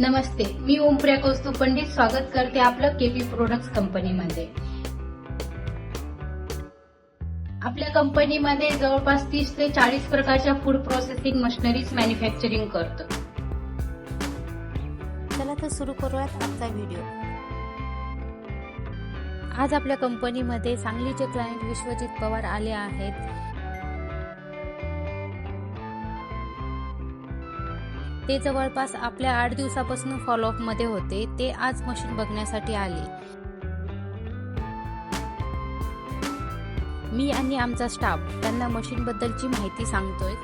नमस्ते मी ओमप्रिया कौस्तुभ पंडित स्वागत करते आपलं केपी प्रोडक्ट्स कंपनीमध्ये. आपल्या कंपनीमध्ये जवळपास तीस ते चाळीस प्रकारच्या फूड प्रोसेसिंग मशिनरीज मॅन्युफॅक्चरिंग करतो. चला तर सुरू करूयात आजचा व्हिडिओ आज आपल्या कंपनीमध्ये सांगलीचे क्लायंट विश्वजित पवार आले आहेत. ते जवळपास आपल्या आठ दिवसापासून फॉलोअपमध्ये होते. ते आज मशीन बघण्यासाठी आले. मी आणि आमचा स्टाफ त्यांना मशीन बद्दलची माहिती सांगतोय.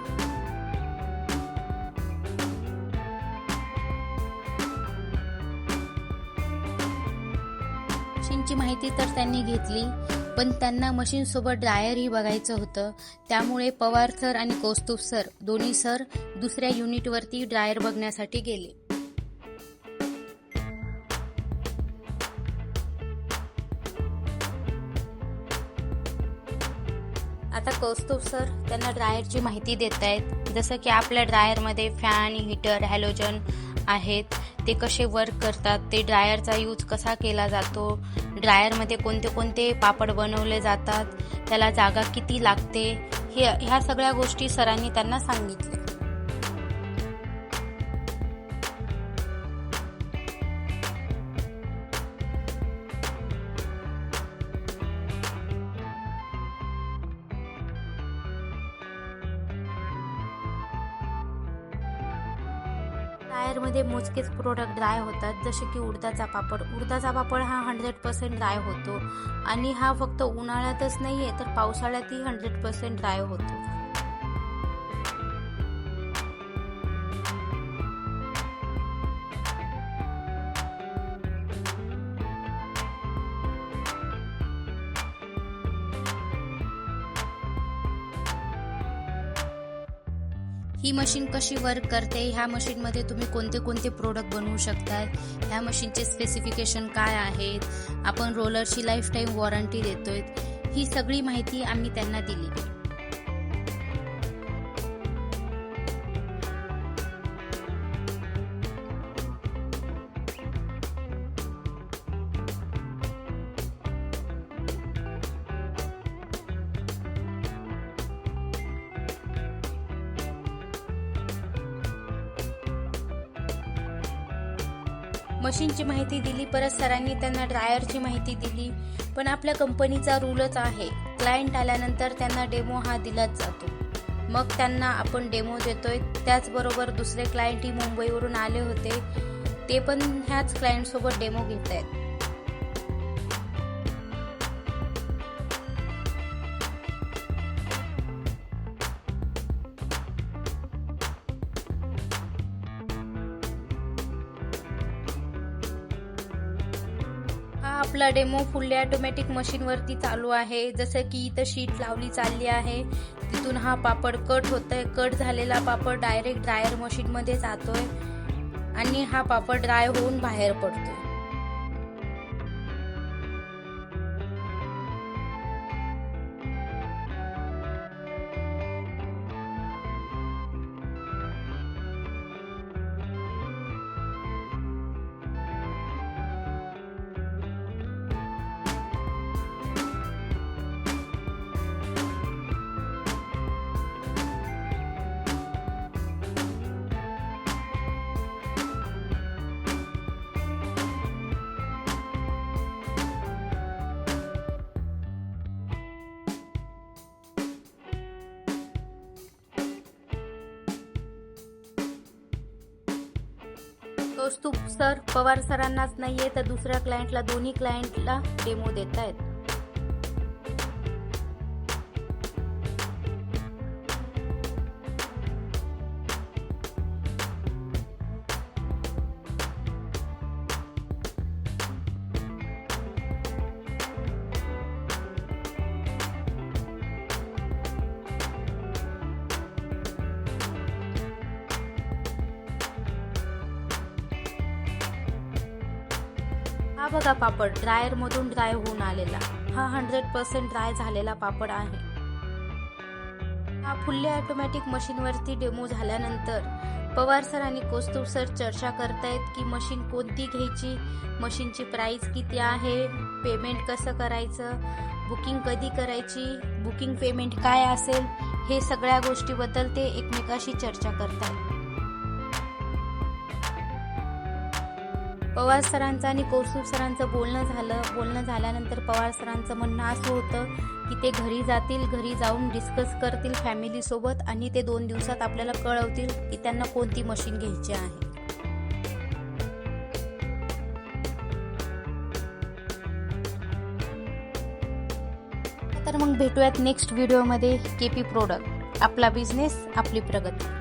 मशीनची माहिती तर त्यांनी घेतली. पण त्यांना मशीनसोबत ड्रायरही बघायचं होतं. त्यामुळे पवार सर आणि कौस्तुभ सर दोन्ही सर दुसऱ्या युनिटवरती ड्रायर बघण्यासाठी गेले. आता कौस्तुभ सर त्यांना ड्रायरची माहिती देत आहेत जसं की आपल्या ड्रायरमध्ये फॅन हीटर हॅलोजन आहेत. ते कसे वर्क करतात? ते ड्रायरचा यूज कसा केला जातो? ड्रायरमध्ये कोणते कोणते पापड बनवले जातात त्याला जागा किती लागते हे ह्या सगळ्या गोष्टी सरांनी त्यांना सांगितल्या. टायरमध्ये मोजकेच प्रोडक्ट ड्राय होतात. जसे की उडदाचा पापड. उडदाचा पापड हा हंड्रेड पर्सेंट ड्राय होतो. आणि हा फक्त उन्हाळ्यातच नाही आहे तर पावसाळ्यातही हंड्रेड पर्सेंट ड्राय होतो. ही मशीन कशी वर्क करते? ह्या मशीनमध्ये तुम्ही कोणते कोणते प्रोडक्ट बनवू शकताय? ह्या मशीनचे स्पेसिफिकेशन काय आहेत? आपण रोलरची लाईफ टाईम वॉरंटी देतोय. ही सगळी माहिती आम्ही त्यांना दिली मशीनची माहिती दिली परत सरांनी त्यांना ड्रायरची माहिती दिली. पण आपल्या कंपनीचा रूलच आहे क्लायंट आल्यानंतर त्यांना डेमो हा दिलाच जातो. मग त्यांना आपण डेमो देतोय. त्याचबरोबर दुसरे क्लायंटही मुंबईवरून आले होते. ते पण ह्याच क्लायंटसोबत डेमो घेत आहेत आपला डेमो फुल्ली ऑटोमॅटिक मशीनवरती चालू आहे. जसं की इथं शीट लावली चालली आहे. तिथून हा पापड कट होतोय. कट झालेला पापड डायरेक्ट ड्रायर मशीनमध्ये जातोय. आणि हा पापड ड्राय होऊन बाहेर पडतोय. कौस्तुभ सर पवार सरांनाच नाहीये तर दुसऱ्या क्लायंटला दोन्ही क्लायंटला डेमो देत आहेत बघा पापड? ड्रायर मधून ड्राय होऊन आलेला. हा हंड्रेड पर्सेंट ड्राय झालेला पापड आहे. हा फुल्ली ऑटोमॅटिक मशीनवरती डेमो झाल्यानंतर पवार सर आणि कौस्तुभ सर चर्चा करतायत की मशीन कोणती घ्यायची? मशीनची प्राइस किती आहे? पेमेंट कसं करायचं? बुकिंग कधी करायची? बुकिंग पेमेंट काय असेल? हे सगळ्या गोष्टीबद्दल ते एकमेकाशी चर्चा करतात. पवार सरांचं आणि कौस्तुभ सरांचं बोलणं झालं बोलणं झाल्यानंतर पवार सरांचं म्हणणं असं होतं की ते घरी जातील घरी जाऊन डिस्कस करतील फॅमिलीसोबत आणि ते दोन दिवसात आपल्याला कळवतील की त्यांना कोणती मशीन घ्यायची आहे. तर मग भेटूयात नेक्स्ट व्हिडिओमध्ये के पी प्रोडक्ट आपला बिझनेस आपली प्रगती.